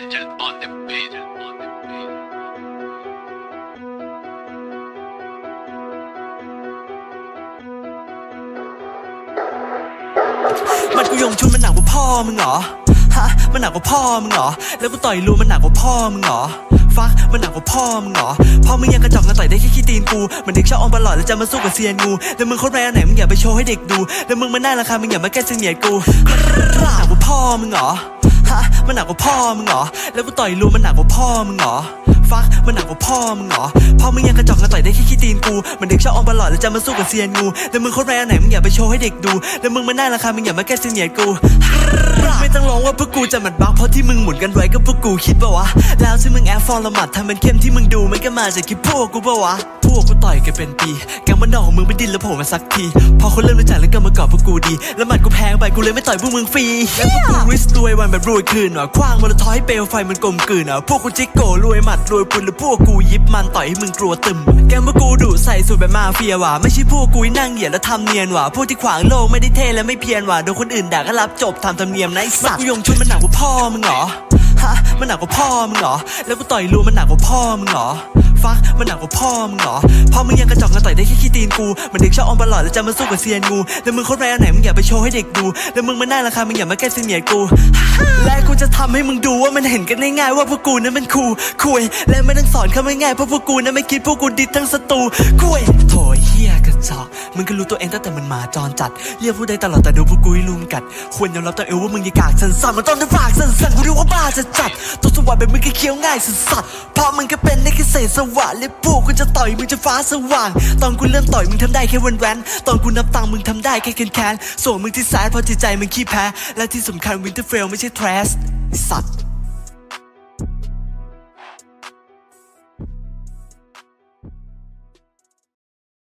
Legend on the beat. On the beat. มันกูยงชุนมันหนักกว่าพ่อมึงเหรอฮะมันหนักกว่าพ่อมึงเหรอแล้วกูต่อยรูมันหนักกว่าพ่อมึงเหรอฟักมันหนักกว่าพ่อมึงเหรอพ่อมึงยังกระจอกกระต่อยได้แค่ขี้ตีนกูมันเด็กชอบอมบอลลอดแล้วจะมาสู้กับเซียนงูแล้วมึงโคตรแรงอันไหนมึงอย่าไปโชว์ให้เด็กดูแล้วมึงมันน่าราคามึงอย่ามาแก้เสนียดกูหนักกว่าพ่อมึงเหรอ ฮะมันหนักกว่าพ่อมึงเหรอ แล้วกูต่อยรูมันหนักกว่าพ่อมึงเหรอ ฟักมันหนักกว่าพ่อมึงเหรอ พ่อมึงยังกระจอกกระต่อยได้แค่ขี้ตีนกูมันเด็กชอบออมบอลลอดแล้วจะมาสู้กับเซียนงู แล้วมึงโคตรแรงอันไหนมึงอย่าไปโชว์ให้เด็กดู แล้วมึงมันน่าราคา มึงอย่ามาแก้เสนียดกูไม่ต้องร้องว่าพวกกูจะหมัดบักเพราะที่มึงหมุนกันไว้ก็พวกกูคิดปะวะ แล้วที่มึงแอบฟอร์ละหมัดทำเป็นเข้มที่มึงดูมันก็มาจากคลิปพวกกูปะวะ วกกูต่อยกันเป็นปี แกงมันดอกของมึงไปดินแล้วโผล่มาสักที พอคนเริ่มรู้จักแล้วก็มากอบพวกกูดี แล้วหมัดกูแพงไปกูเลยไม่ต่อยพวกมึงฟรีแล้วพวกกูริสรวยวันแบบรวยคืนว่ะคว้างมอเตอร์ทอยให้เปลวไฟมันกลมกลืนอะพวกกูจิกโกรวยหมัดรวยปืนแล้วพวกกูยิบมันต่อยให้มึงกลัวตึม แกงพวกกูดุใส่สูตรแบบมาเฟียว่ะไม่ใช่พวกกูที่นั่งเหยียดแล้วทำเนียนว่ะพวกที่ขวางโลกไม่ได้เท่และไม่เพียรว่ะโดนคนอื่นด่าก็รับจบทำธรรมเนียมนะไอ้สัตว์กูยงชุนมันหนักกว่าพ่อมึงเหรอฮะมันหนักกว่าพ่อมึงเหรอแล้วกูต่อยรูมันหนักกว่าพ่อมึงเหรอ ฟักมันหนักกว่าพ่อมึงเหรอ พ่อมึงยังกระจอกกระต่อยได้แค่ขี้ตีนกู มันเด็กชอบอมบอลลอดแล้วจะมาสู้กับเซียนงูแล้วมึงโคตรแรงอันไหนมึงอย่าไปโชว์ให้เด็กดู แล้วมึงมาหน้าราคา มึงอย่ามาแก้เสนียดกู และกูจะทำให้มึงดูว่ามันเห็นกันง่ายๆว่าพวกกูนั้นมันคูคุยและไม่ต้องสอนเขาง่ายๆเพราะพวกกูนั้นไม่คิดพวกกูดิดทั้งศัตรูคุย ฮียกระจอกมึงก็รู้ตัวเองตั้งแต่มันหมาจรจัดเรียกพูดได้ตลอดแต่ดูพวกกูให้ลุมกัด ควรยอมรับตัวเองว่ามึงยังกากสันสันมันต้องได้ปากสันสันกูเรียกว่าบ้าจะจัดตัวสว่างแบบมึงก็เคี้ยวง่ายสัสสัสเพราะมึงก็เป็นได้แค่เศษสว่านและพวกกูจะต่อยมึงจะฟ้าสว่าง ตอนกูเริ่มต่อยมึงทำได้แค่วันแว้นตอนกูนับตังค์มึงทำได้แค่แคนแคนส่วนมึงที่แซดเพราะจิตใจมึงขี้แพ้และที่สำคัญวินเทอร์เฟลไม่ใช่แทรสสัตว์